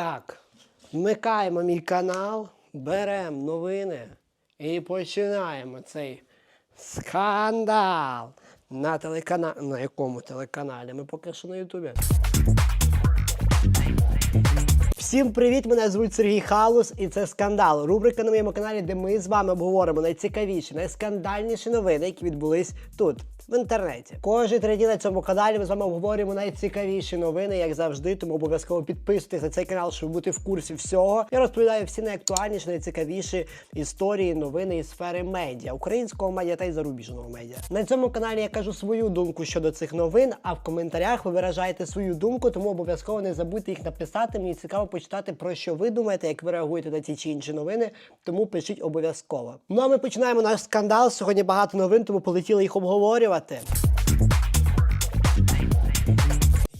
Так, вмикаємо мій канал, беремо новини і починаємо цей скандал на телеканалі. На якому телеканалі? Ми поки що на Ютубі. Всім привіт! Мене звуть Сергій Халус, і це скандал. Рубрика на моєму каналі, де ми з вами обговоримо найцікавіші, найскандальніші новини, які відбулись тут. В інтернеті три дні на цьому каналі ми з вами обговорюємо найцікавіші новини, як завжди. Тому обов'язково підписуйтесь на цей канал, щоб бути в курсі всього. Я розповідаю всі найактуальніші, найцікавіші історії, новини із сфери медіа, українського медіа та й зарубіжного медіа. На цьому каналі я кажу свою думку щодо цих новин. А в коментарях ви виражаєте свою думку, тому обов'язково не забудьте їх написати. Мені цікаво почитати про що ви думаєте, як ви реагуєте на ті чи інші новини. Тому пишіть обов'язково. Ну а ми починаємо наш скандал. Сьогодні багато новин, тому полетіли їх обговорювати.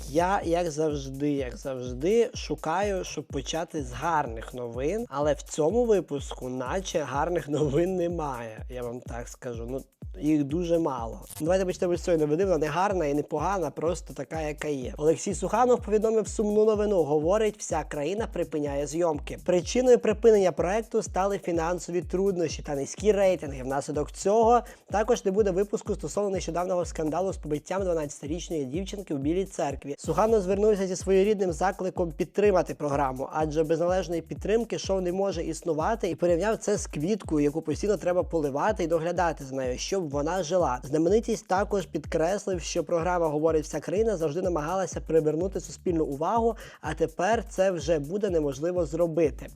Я, як завжди, як завжди, шукаю, щоб почати з гарних новин, але в цьому випуску, наче гарних новин немає. Я вам так скажу. Ну їх дуже мало. Давайте почнемо з цієї новини. Вона не гарна і не погана, просто така, яка є. Олексій Суханов повідомив сумну новину. Говорить, вся країна припиняє зйомки. Причиною припинення проекту стали фінансові труднощі та низькі рейтинги. Внаслідок цього також не буде випуску стосовно нещодавнього скандалу з побиттям 12-річної дівчинки у Білій церкві. Суханов звернувся зі своєрідним закликом підтримати програму, адже без належної підтримки шоу не може існувати, і порівняв це з квіткою, яку постійно треба поливати і доглядати за нею, щоб вона жила. Знаменитість також підкреслив, що програма говорить вся країна завжди намагалася привернути суспільну увагу, а тепер це вже буде неможливо зробити.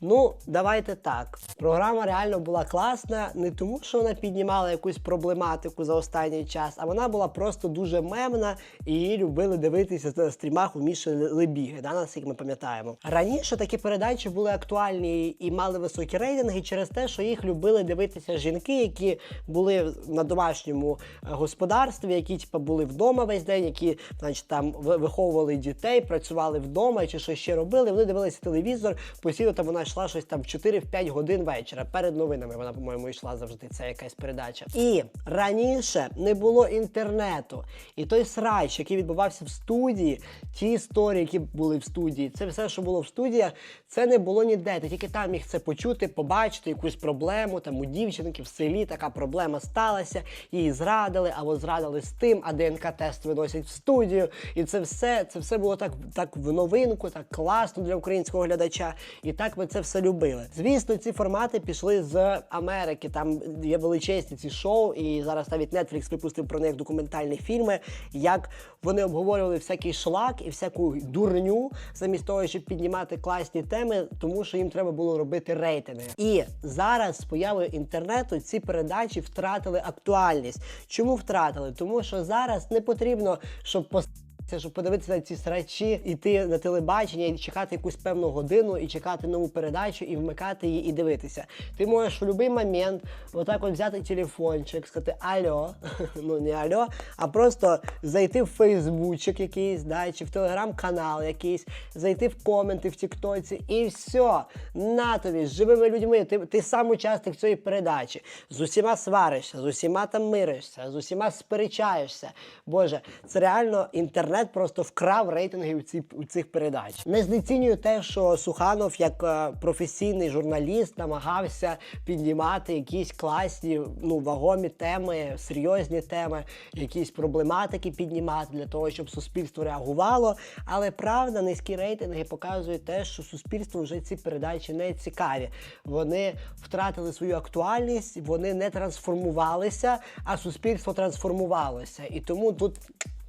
Ну, давайте так. Програма реально була класна, не тому, що вона піднімала якусь проблематику за останній час, а вона була просто дуже мемна і її любили дивитися на стрімах у Міші Лебіги, да, наскільки ми пам'ятаємо. Раніше такі передачі були актуальні і мали високі рейтинги через те, що їх любили дивитися жінки, які були на домашньому е, господарстві, які типу, були вдома весь день, які значить, там виховували дітей, працювали вдома чи щось ще робили. Вони дивилися телевізор, постійно там вона йшла щось там в 4-5 годин вечора. Перед новинами вона, по-моєму, йшла завжди. Це якась передача. І раніше не було інтернету. І той срач, який відбувався в студії, ті історії, які були в студії, це все, що було в студіях, це не було ніде. Ти тільки там міг це почути, побачити якусь проблему. Там у дівчинки в селі така проблема сталася, її зрадили, або зрадили з тим, а ДНК-тест виносять в студію. І це все, це все було так, так в новинку, так класно для українського глядача. І так ми це все любили. Звісно, ці формати пішли з Америки. Там є величезні ці шоу, і зараз навіть Netflix випустив про них документальні фільми, як вони обговорювали всякий шлак і всяку дурню, замість того, щоб піднімати класні теми, тому що їм треба було робити рейтинги. І зараз з появою інтернету ці передачі втратили актуальність. Чому втратили? Тому що зараз не потрібно, щоб пос... Це щоб подивитися на ці срачі, іти на телебачення і чекати якусь певну годину, і чекати нову передачу, і вмикати її і дивитися. Ти можеш в будь-який момент отак от взяти телефончик, сказати Альо, ну не Альо, а просто зайти в Фейсбучик якийсь, да, чи в телеграм-канал якийсь, зайти в коменти в Тіктоці, і все. На тобі з живими людьми. Ти, ти сам учасник цієї передачі. З усіма сваришся, з усіма там миришся, з усіма сперечаєшся. Боже, це реально інтернет просто вкрав рейтинги у, ці, у цих передач. Не знецінюю те, що Суханов, як е, професійний журналіст, намагався піднімати якісь класні, ну вагомі теми, серйозні теми, якісь проблематики піднімати для того, щоб суспільство реагувало. Але правда, низькі рейтинги показують те, що суспільству вже ці передачі не цікаві. Вони втратили свою актуальність, вони не трансформувалися, а суспільство трансформувалося. І тому тут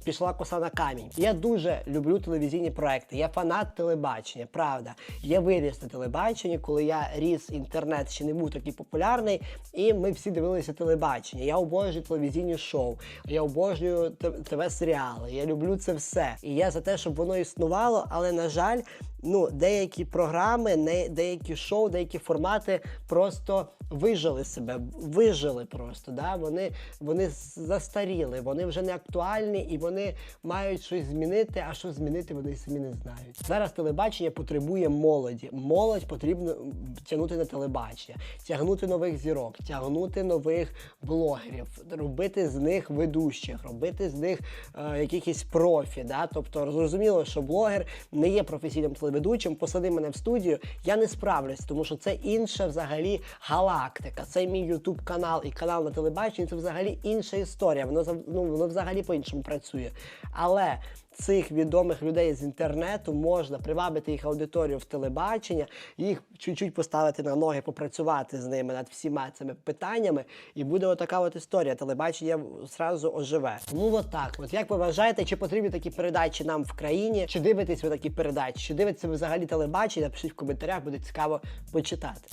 пішла коса на камінь. Я дуже люблю телевізійні проекти. Я фанат телебачення, правда. Я виріс на телебаченні, коли я ріс інтернет ще не був такий популярний, і ми всі дивилися телебачення. Я обожнюю телевізійні шоу, я обожнюю ТВ-серіали. Я люблю це все. І я за те, щоб воно існувало, але на жаль. Ну, деякі програми, не деякі шоу, деякі формати просто вижили себе, вижили просто. Да? Вони, вони застаріли, вони вже не актуальні і вони мають щось змінити, а що змінити вони самі не знають. Зараз телебачення потребує молоді. Молодь потрібно тягнути на телебачення, тягнути нових зірок, тягнути нових блогерів, робити з них ведущих, робити з них е, якихось профі. Да? Тобто зрозуміло, що блогер не є професійним телебаченням, телеведучим, посади мене в студію, я не справлюсь, тому що це інша взагалі галактика. Це мій ютуб канал і канал на телебаченні. Це взагалі інша історія. Воно ну, воно взагалі по-іншому працює. Але цих відомих людей з інтернету можна привабити їх аудиторію в телебачення, їх чуть-чуть поставити на ноги, попрацювати з ними над всіма цими питаннями, і буде отака от історія. Телебачення зразу оживе. Тому от так. От як ви вважаєте, чи потрібні такі передачі нам в країні? Чи дивитесь ви такі передачі? Чи дивиться ви взагалі телебачення? Напишіть в коментарях, буде цікаво почитати.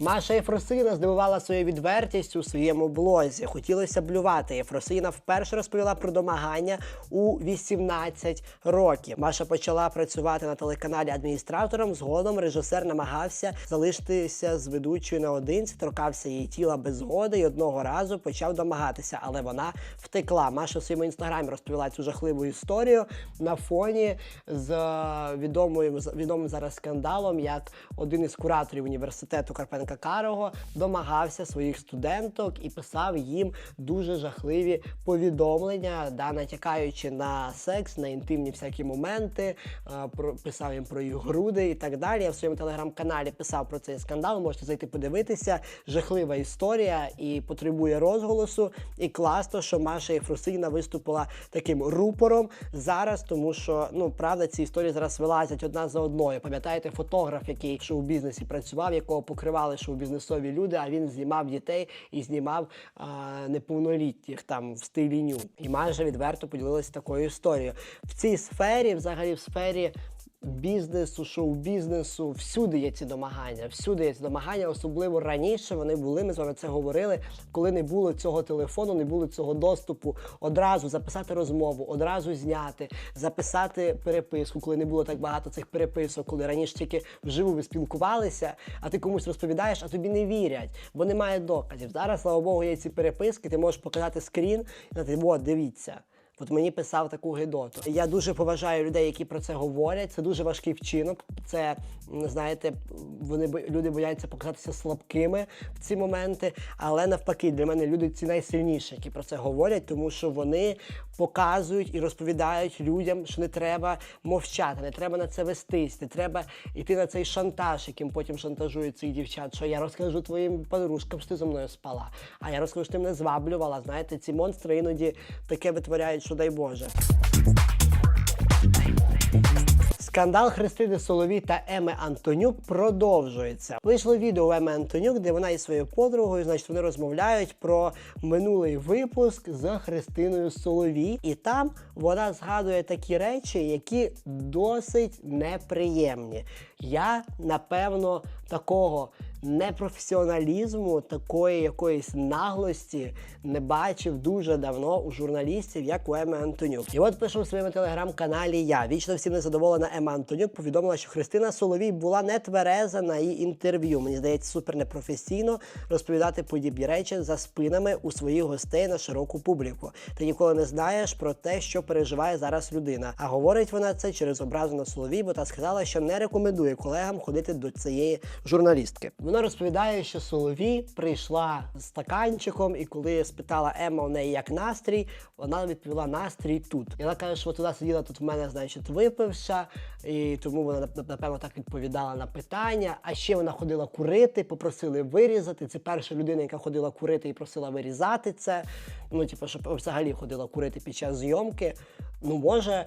Маша Єфросина здивувала своєю відвертістю у своєму блозі. Хотілося блювати. Єфросина вперше розповіла про домагання у 18 років. Маша почала працювати на телеканалі адміністратором. Згодом режисер намагався залишитися з ведучою наодинці, торкався її тіла без згоди і одного разу почав домагатися, але вона втекла. Маша в своєму інстаграмі розповіла цю жахливу історію на фоні з відомою відомим зараз скандалом, як один із кураторів університету Карпенка Карого домагався своїх студенток і писав їм дуже жахливі повідомлення, да, натякаючи на секс, на інтимні всякі моменти, е, про писав їм про їх груди і так далі. Я в своєму телеграм-каналі писав про цей скандал. Можете зайти подивитися. Жахлива історія і потребує розголосу. І класно, що Маша Єфросиніна виступила таким рупором зараз, тому що ну правда ці історії зараз вилазять одна за одною. Пам'ятаєте, фотограф, який в шоу-бізнесі працював, якого покривали шоу-бізнесові люди, а він знімав дітей і знімав а, неповнолітніх там в стилі ню. І майже відверто поділилася такою історією. В цій сфері, взагалі, в сфері. Бізнесу, шоу-бізнесу, всюди є ці домагання, всюди є ці домагання, особливо раніше вони були. Ми з вами це говорили, коли не було цього телефону, не було цього доступу. Одразу записати розмову, одразу зняти, записати переписку, коли не було так багато цих переписок, коли раніше тільки вживу ви спілкувалися, а ти комусь розповідаєш, а тобі не вірять, бо немає доказів. Зараз, слава Богу, є ці переписки, ти можеш показати скрін і сказати, от, дивіться. От мені писав таку гидоту. Я дуже поважаю людей, які про це говорять. Це дуже важкий вчинок. Це знаєте, вони люди бояться показатися слабкими в ці моменти. Але навпаки, для мене люди ці найсильніші, які про це говорять, тому що вони показують і розповідають людям, що не треба мовчати, не треба на це вестись, не треба йти на цей шантаж, яким потім шантажують цих дівчат. Що я розкажу твоїм подружкам, що ти зі мною спала. А я розкажу, що ти мене зваблювала. Знаєте, ці монстри іноді таке витворяють, що дай Боже. Скандал Христини Соловій та Еми Антонюк продовжується. Вийшло відео Еми Антонюк, де вона із своєю подругою, значить, вони розмовляють про минулий випуск з Христиною Соловій, і там вона згадує такі речі, які досить неприємні. Я напевно такого непрофесіоналізму, такої якоїсь наглості не бачив дуже давно у журналістів, як у Еми Антонюк. І от пишу в своєму телеграм-каналі я. Вічно всім незадоволена Ема Антонюк повідомила, що Христина Соловій була не твереза на її інтерв'ю. Мені здається, супер непрофесійно розповідати подібні речі за спинами у своїх гостей на широку публіку. Ти ніколи не знаєш про те, що переживає зараз людина. А говорить вона це через образу на Соловій, бо та сказала, що не рекомендує колегам ходити до цієї журналістки. Вона розповідає, що Соловій прийшла з стаканчиком, і коли спитала Ема у неї як настрій, вона відповіла настрій тут. І вона каже, що туди сиділа тут в мене, значить, випивша, і тому вона напевно так відповідала на питання. А ще вона ходила курити, попросили вирізати. Це перша людина, яка ходила курити і просила вирізати це. Ну, типу, щоб взагалі ходила курити під час зйомки. Ну, може.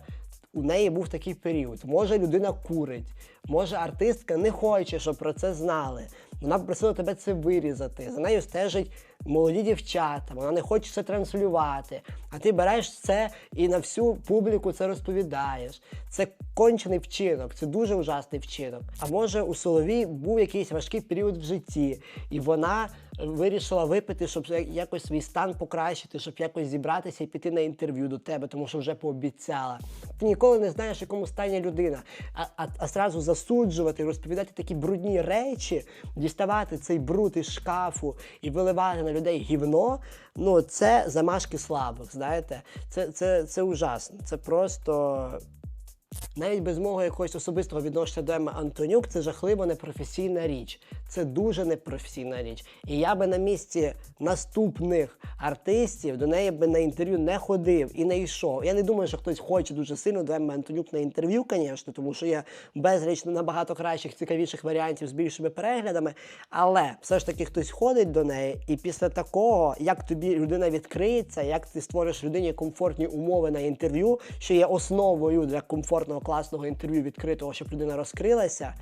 У неї був такий період. Може, людина курить, може, артистка не хоче, щоб про це знали. Вона попросила тебе це вирізати. За нею стежать молоді дівчата, вона не хоче це транслювати. А ти береш це і на всю публіку це розповідаєш. Це кончений вчинок, це дуже ужасний вчинок. А може, у Соловій був якийсь важкий період в житті, і вона вирішила випити, щоб якось свій стан покращити, щоб якось зібратися і піти на інтерв'ю до тебе, тому що вже пообіцяла. Ти ніколи не знаєш, якому стані людина. А, а, а зразу засуджувати, розповідати такі брудні речі, діставати цей бруд із шкафу і виливати на людей гівно. Ну, це замашки слабих, знаєте. Це, це, це ужасно. Це просто. Навіть без мого якогось особистого відношення до Еми Антонюк це жахливо непрофесійна річ. Це дуже непрофесійна річ. І я би на місці наступних артистів до неї би на інтерв'ю не ходив і не йшов. Я не думаю, що хтось хоче дуже сильно до Емми Антонюк на інтерв'ю, звісно, тому що є безліч набагато кращих, цікавіших варіантів з більшими переглядами. Але все ж таки хтось ходить до неї, і після такого, як тобі людина відкриється, як ти створиш людині комфортні умови на інтерв'ю, що є основою для комфортного класного інтерв'ю відкритого, щоб людина розкрилася.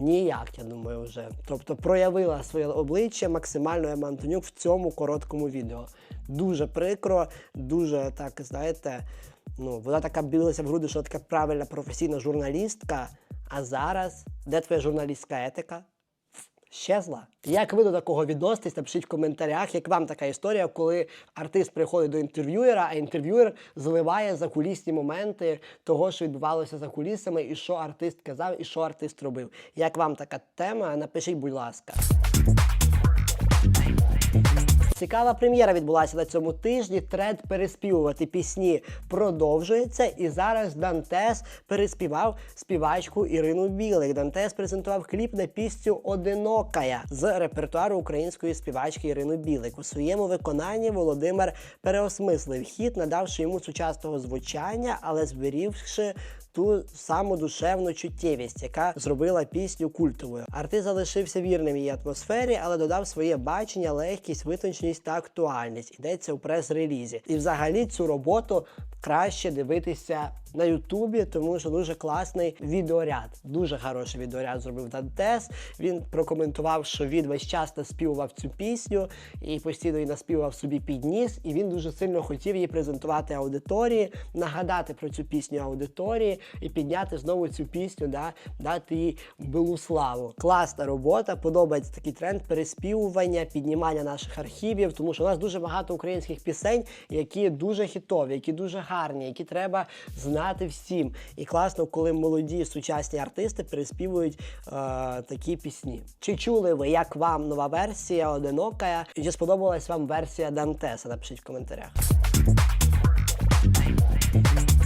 Ніяк, я думаю, вже. Тобто проявила своє обличчя максимально Ема Антонюк в цьому короткому відео. Дуже прикро, дуже так, знаєте, ну, вона така білася в груди, що така правильна професійна журналістка. А зараз, де твоя журналістська етика? Щезла. Як ви до такого відноситесь, напишіть в коментарях, як вам така історія, коли артист приходить до інтерв'юера, а інтерв'юер зливає закулісні моменти того, що відбувалося за кулісами, і що артист казав, і що артист робив. Як вам така тема? Напишіть, будь ласка. Цікава прем'єра відбулася на цьому тижні. Тренд переспівувати пісні продовжується. І зараз Дантес переспівав співачку Ірину Білик. Дантес презентував кліп на пісню Одинокая з репертуару української співачки Ірини Білик. У своєму виконанні Володимир переосмислив хіт, надавши йому сучасного звучання, але зберігши ту саму душевну чуттєвість, яка зробила пісню культовою. Артист залишився вірним її атмосфері, але додав своє бачення, легкість, витонченість та актуальність. Йдеться у прес-релізі. І взагалі цю роботу краще дивитися на Ютубі, тому що дуже класний відеоряд. Дуже хороший відеоряд зробив Дантес. Він прокоментував, що він весь час наспівував цю пісню і постійно її наспівував собі під ніс. І він дуже сильно хотів її презентувати аудиторії, нагадати про цю пісню аудиторії і підняти знову цю пісню, да, дати їй білу славу. Класна робота, подобається такий тренд переспівування, піднімання наших архівів, тому що у нас дуже багато українських пісень, які дуже хітові, які дуже гарні, які треба знати всім. І класно, коли молоді сучасні артисти переспівують е, такі пісні. Чи чули ви, як вам нова версія одинока? І чи сподобалась вам версія Дантеса? Напишіть в коментарях.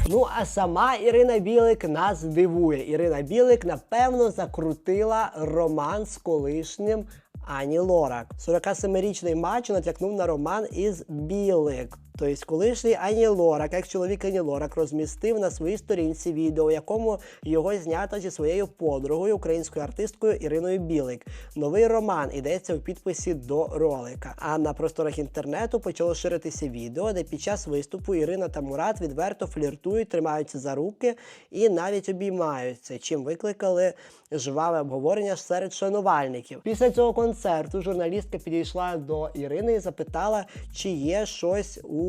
Ну а сама Ірина Білик нас дивує. Ірина Білик, напевно, закрутила роман з колишнім Ані Лорак. 47-річний мачо натякнув на роман із Білик. Тобто, колишній Ані Лорак, як чоловік Ані Лорак, розмістив на своїй сторінці відео, якому його знято зі своєю подругою, українською артисткою Іриною Білик. Новий роман йдеться у підписі до ролика. А на просторах інтернету почало ширитися відео, де під час виступу Ірина та Мурат відверто фліртують, тримаються за руки і навіть обіймаються, чим викликали жваве обговорення серед шанувальників. Після цього концерту журналістка підійшла до Ірини і запитала, чи є щось у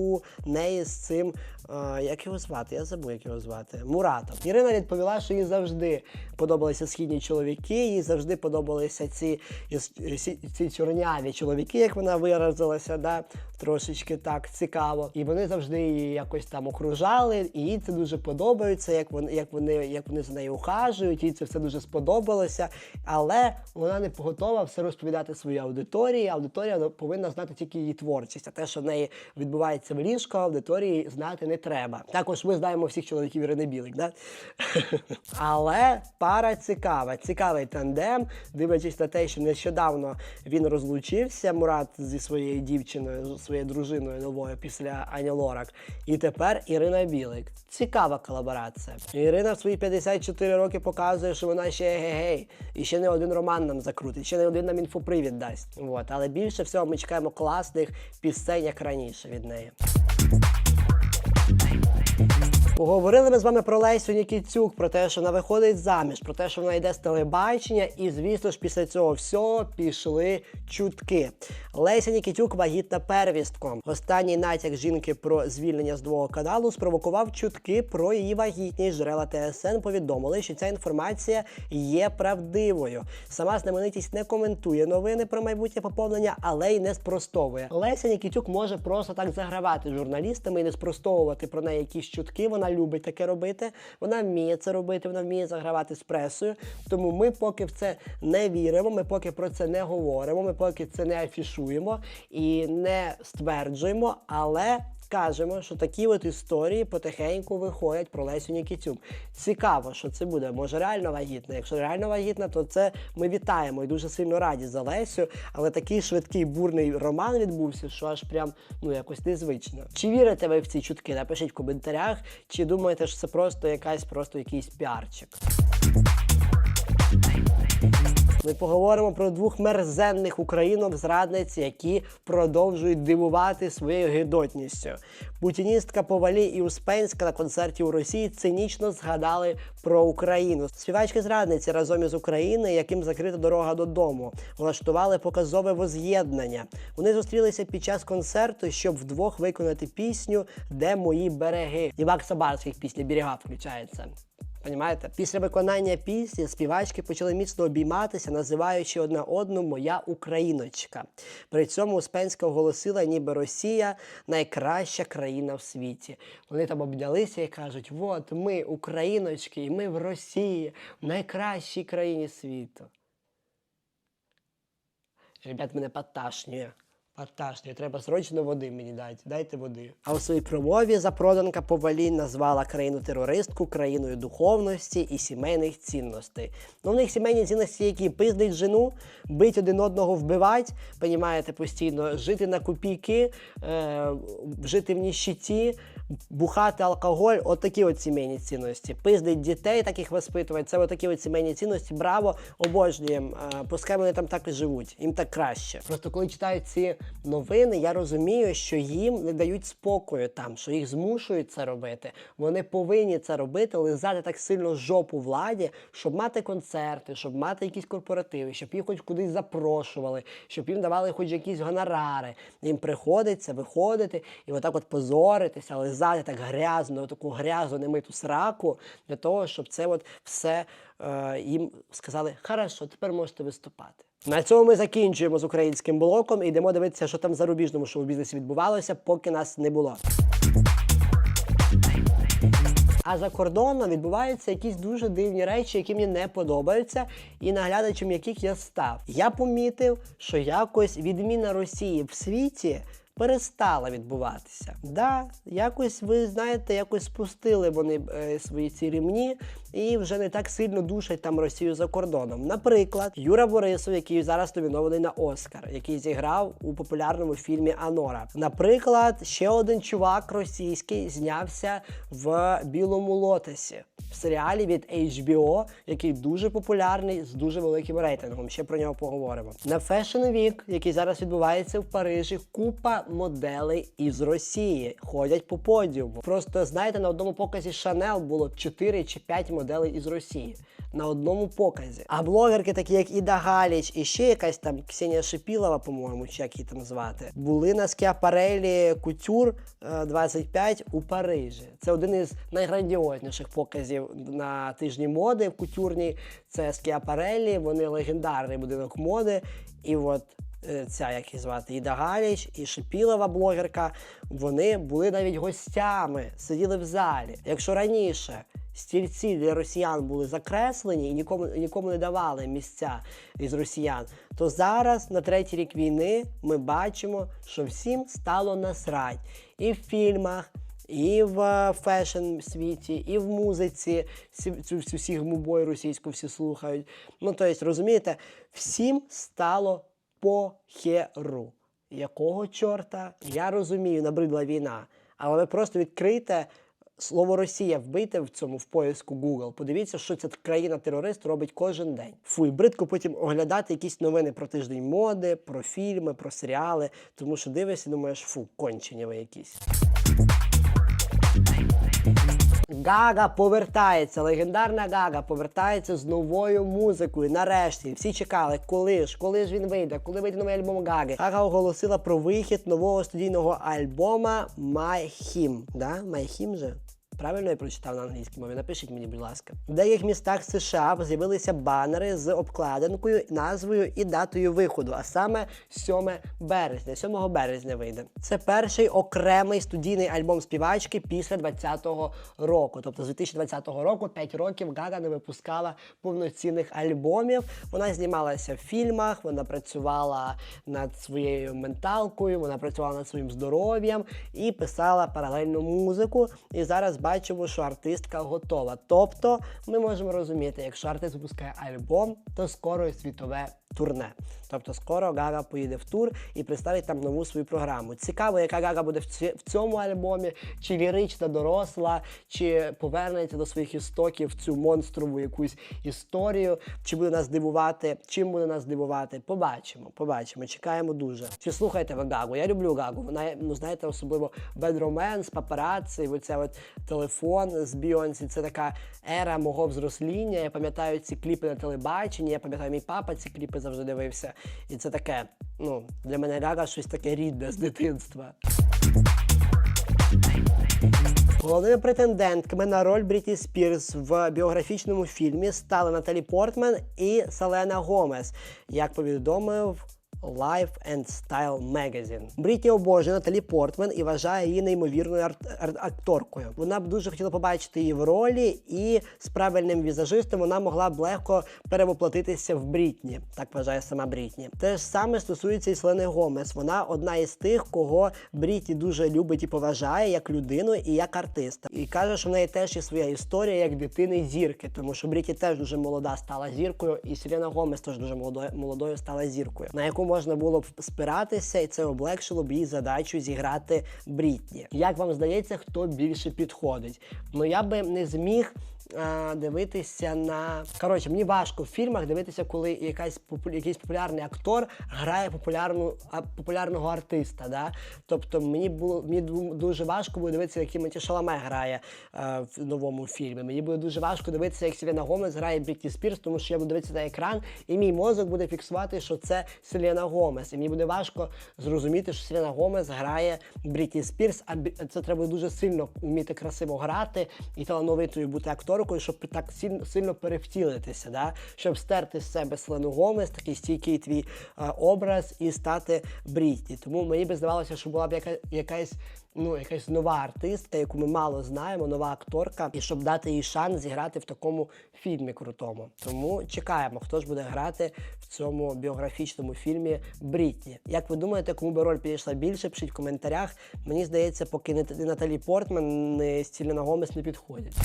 неї з цим. Е, як його звати? Я забув, як його звати. Муратом. Ірина відповіла, що їй завжди подобалися східні чоловіки, їй завжди подобалися ці, ці, ці чорняві чоловіки, як вона виразилася, да? трошечки так цікаво. І вони завжди її якось там окружали, і їй це дуже подобається, як вони, як вони, як вони за нею ухажують, їй це все дуже сподобалося. Але вона не готова все розповідати своїй аудиторії. Аудиторія ну, повинна знати тільки її творчість. А те, що в неї відбувається в ліжку, аудиторії знати не треба. Також ми знаємо всіх чоловіків Ірини Білик, да? Але пара цікава, цікавий тандем, дивлячись на те, що нещодавно він розлучився, Мурат зі своєю дівчиною, зі своєю дружиною новою після Ані Лорак. І тепер Ірина Білик. Цікава колаборація. Ірина в свої 54 роки показує, що вона ще гей-гей, і ще не один роман нам закрутить, ще не один нам інфопривід дасть. От. Але більше всього ми чекаємо класних пісень, як раніше від неї. Поговорили ми з вами про Лесю Нікітюк, про те, що вона виходить заміж, про те, що вона йде з телебачення, і звісно ж, після цього всього пішли чутки. Леся Нікітюк вагітна первістком. Останній натяк жінки про звільнення з двого каналу спровокував чутки про її вагітність. Джерела ТСН повідомили, що ця інформація є правдивою. Сама знаменитість не коментує новини про майбутнє поповнення, але й не спростовує. Леся Нікітюк може просто так загравати журналістами і не спростовувати про неї якісь чутки. Вона любить таке робити. Вона вміє це робити, вона вміє загравати з пресою. Тому ми поки в це не віримо, ми поки про це не говоримо, ми поки це не афішуємо і не стверджуємо. Але Скажемо, що такі от історії потихеньку виходять про Лесю Нікітюк. Цікаво, що це буде. Може реально вагітна. Якщо реально вагітна, то це ми вітаємо і дуже сильно раді за Лесю. Але такий швидкий бурний роман відбувся, що аж прям ну якось незвично. Чи вірите ви в ці чутки? Напишіть в коментарях, чи думаєте, що це просто якась просто якийсь піарчик. Ми поговоримо про двох мерзенних українок зрадниць, які продовжують дивувати своєю гидотністю. Путіністка Повалі і Успенська на концерті у Росії цинічно згадали про Україну. Співачки зрадниці разом із України, яким закрита дорога додому, влаштували показове воз'єднання. Вони зустрілися під час концерту, щоб вдвох виконати пісню Де мої береги. І Макса Барських після берега включається. Понімаєте? Після виконання пісні співачки почали міцно обійматися, називаючи одна одну Моя Україночка. При цьому Успенська оголосила, ніби Росія найкраща країна в світі. Вони там обнялися і кажуть: от ми, україночки, і ми в Росії, в найкращій країні світу. Ребят, мене поташнює. Поташнює. Треба срочно води мені дати. Дайте води. А у своїй промові запроданка Повалін назвала країну терористку країною духовності і сімейних цінностей. Ну, в них сімейні цінності, які пиздить жену, бить один одного вбивать, понімаєте, постійно, жити на копійки, е, жити в ніщиті, бухати алкоголь, от такі от сімейні цінності. Пиздить дітей, таких воспитувати. Це от такі от сімейні цінності. Браво, обожнюємо. Е, Пускай вони там так і живуть, їм так краще. Просто коли читаю ці новини, я розумію, що їм не дають спокою там, що їх змушують це робити. Вони повинні це робити, лизати так сильно жопу владі, щоб мати концерти, щоб мати якісь корпоративи, щоб їх хоч кудись запрошували, щоб їм давали хоч якісь гонорари. Їм приходиться виходити і отак от позоритися, лизати так грязно, таку грязну немиту сраку для того, щоб це от все е, їм сказали: хорошо, тепер можете виступати. На цьому ми закінчуємо з українським блоком і йдемо дивитися, що там в зарубіжному шоу-бізнесі відбувалося, поки нас не було. А за кордоном відбуваються якісь дуже дивні речі, які мені не подобаються, і наглядачем яких я став. Я помітив, що якось відміна Росії в світі. Перестала відбуватися. Да, якось ви знаєте, якось спустили вони е, свої ці рівні і вже не так сильно душать там Росію за кордоном. Наприклад, Юра Борисов, який зараз номінований на Оскар, який зіграв у популярному фільмі Анора. Наприклад, ще один чувак російський знявся в Білому лотосі в серіалі від HBO, який дуже популярний з дуже великим рейтингом. Ще про нього поговоримо. На Fashion Week, який зараз відбувається в Парижі, купа моделей із Росії ходять по подіуму. Просто знаєте, на одному показі Chanel було 4 чи 5 моделей із Росії. На одному показі. А блогерки, такі як Іда Галіч і ще якась там Ксенія Шипілова, по-моєму, чи як її там звати, були на Скіапарелі Кутюр е, 25 у Парижі. Це один із найграндіозніших показів на тижні моди в кутюрній. Це Скіапарелі, вони легендарний будинок моди. І от е, ця, як її звати, Іда Галіч і Шипілова блогерка, вони були навіть гостями, сиділи в залі. Якщо раніше стільці для росіян були закреслені і нікому, нікому не давали місця із росіян, то зараз, на третій рік війни, ми бачимо, що всім стало насрать. І в фільмах, і в е, фешн світі, і в музиці. Всі, цю всю всі гмубой російську всі слухають. Ну, тобто, розумієте, всім стало похеру. Якого чорта? Я розумію, набридла війна. Але ви просто відкрийте слово Росія, вбийте в цьому в поїзку Google. Подивіться, що ця країна-терорист робить кожен день. Фу, і бридко потім оглядати якісь новини про тиждень моди, про фільми, про серіали. Тому що дивишся думаєш, фу, кончені ви якісь. Гага повертається, легендарна Гага повертається з новою музикою. Нарешті всі чекали, коли ж, коли ж він вийде, коли вийде новий альбом Гаги. Гага оголосила про вихід нового студійного альбома My Him. Да? My Him же? Правильно я прочитав на англійській мові? Напишіть мені, будь ласка. В деяких містах США з'явилися банери з обкладинкою, назвою і датою виходу, а саме 7 березня. 7 березня вийде. Це перший окремий студійний альбом співачки після 20-го року. Тобто з 2020 року 5 років Гага не випускала повноцінних альбомів. Вона знімалася в фільмах, вона працювала над своєю менталкою, вона працювала над своїм здоров'ям і писала паралельну музику. І зараз бачимо, що артистка готова. Тобто ми можемо розуміти, якщо артист випускає альбом, то скоро світове турне. Тобто скоро Гага поїде в тур і представить там нову свою програму. Цікаво, яка Гага буде в цьому альбомі, чи лірична доросла, чи повернеться до своїх істоків цю монстрову якусь історію, чи буде нас дивувати, чим буде нас дивувати. Побачимо, побачимо. Чекаємо дуже. Чи слухаєте ви Гагу? Я люблю Гагу. Вона, ну знаєте, особливо Bad Romance, папараці, оця от телефон з Бійонсі. Це така ера мого взросління. Я пам'ятаю ці кліпи на телебаченні. Я пам'ятаю, мій папа ці кліпи завжди дивився. І це таке, ну, для мене ляга щось таке рідне з дитинства. Головними претендентками на роль Бріті Спірс в біографічному фільмі стали Наталі Портман і Селена Гомес, як повідомив Life and Style Magazine. Бріті обожнює Наталі Портман і вважає її неймовірною арт-акторкою. Вона б дуже хотіла побачити її в ролі, і з правильним візажистом вона могла б легко перевоплотитися в Брітні. Так вважає сама Брітні. Те ж саме стосується і Селени Гомес. Вона одна із тих, кого Бріті дуже любить і поважає як людину і як артиста. І каже, що в неї теж є своя історія як дитини зірки, тому що Бріті теж дуже молода стала зіркою, і Селена Гомес теж дуже молодою, молодою стала зіркою, на яку можна було б спиратися, і це облегшило б їй задачу зіграти Брітні. Як вам здається, хто більше підходить? Ну я би не зміг. А, Дивитися на коротше, мені важко в фільмах дивитися, коли якась якийсь популярний актор грає популярну а, популярного артиста. Да? Тобто мені було мені дуже важко було дивитися, як Тімоті Шаламе грає е, в новому фільмі. Мені буде дуже важко дивитися, як Селена Гомес грає Брітні Спірс, тому що я буду дивитися на екран, і мій мозок буде фіксувати, що це Селена Гомес. І мені буде важко зрозуміти, що Селена Гомес грає Брітні Спірс, а це треба дуже сильно вміти красиво грати і талановитою бути акторкою, щоб так сильно, перевтілитися, да? щоб стерти з себе Селену Гомес, такий стійкий твій е, образ, і стати Брітні. Тому мені би здавалося, що була б яка, якась. Ну, якась нова артистка, яку ми мало знаємо, нова акторка, і щоб дати їй шанс зіграти в такому фільмі крутому. Тому чекаємо, хто ж буде грати в цьому біографічному фільмі Брітні. Як ви думаєте, кому би роль підійшла більше? Пишіть в коментарях. Мені здається, поки не Наталі Портман, не Стіліна Гомес не підходять.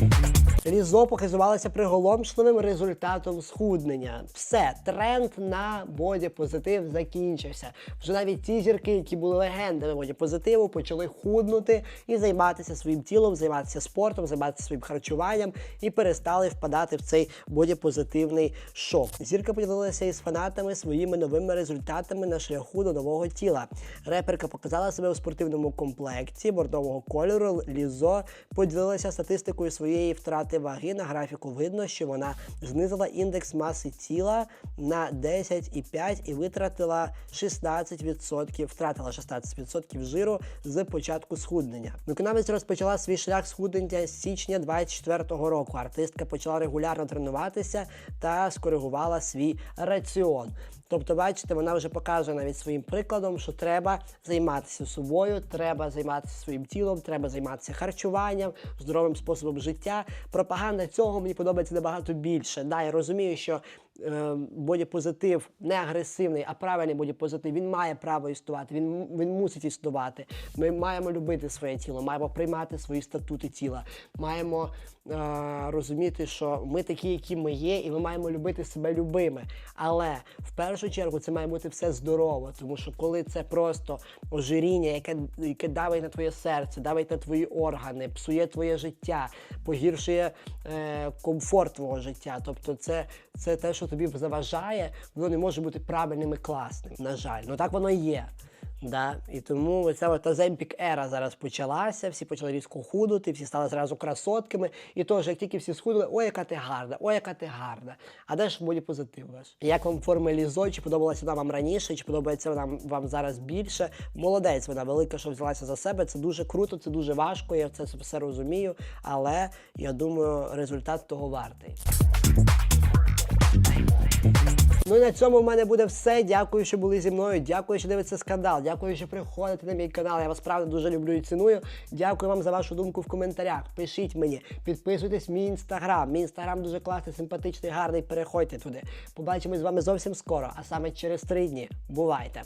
Thank you. Різо похизувалася приголомшливим результатом схуднення. Все, тренд на боді позитив закінчився. Вже навіть ті зірки, які були легендами боді позитиву, почали худнути і займатися своїм тілом, займатися спортом, займатися своїм харчуванням і перестали впадати в цей бодіпозитивний шок. Зірка поділилася із фанатами своїми новими результатами на шляху до нового тіла. Реперка показала себе у спортивному комплекті бордового кольору. Лізо поділилася статистикою своєї втрати ваги. На графіку видно, що вона знизила індекс маси тіла на 10,5 і витратила 16%, втратила 16% жиру з початку схуднення. Виконавець розпочала свій шлях схуднення з січня 24-го року. Артистка почала регулярно тренуватися та скоригувала свій раціон. Тобто, бачите, вона вже показує навіть своїм прикладом, що треба займатися собою, треба займатися своїм тілом, треба займатися харчуванням, здоровим способом життя. Пропаганда цього мені подобається набагато більше. Да, я розумію, що бодіпозитив не агресивний, а правильний бодіпозитив, він має право існувати, він, він мусить існувати. Ми маємо любити своє тіло, маємо приймати свої статути тіла, маємо е, розуміти, що ми такі, які ми є, і ми маємо любити себе любими. Але в першу чергу це має бути все здорово, тому що коли це просто ожиріння, яке, яке давить на твоє серце, давить на твої органи, псує твоє життя, погіршує е, комфорт твого життя. Тобто, це, це те, що тобі заважає, воно не може бути правильним і класним. На жаль, ну так воно є. Да, і тому оця от Оземпік ера зараз почалася, всі почали різко худути, всі стали зразу красотками. І теж, як тільки всі схудли, ой, яка ти гарна, ой, яка ти гарна. А де ж бодіпозитив ваш? Як вам форма Лізо? Чи подобалася вона вам раніше, чи подобається вона вам зараз більше? Молодець, вона велика, що взялася за себе. Це дуже круто, це дуже важко, я це все розумію. Але я думаю, результат того вартий. Ну і на цьому в мене буде все. Дякую, що були зі мною. Дякую, що дивитеся скандал. Дякую, що приходите на мій канал. Я вас правда дуже люблю і ціную. Дякую вам за вашу думку в коментарях. Пишіть мені, підписуйтесь в мій інстаграм. Мій інстаграм дуже класний, симпатичний, гарний. Переходьте туди. Побачимось з вами зовсім скоро, а саме через три дні. Бувайте!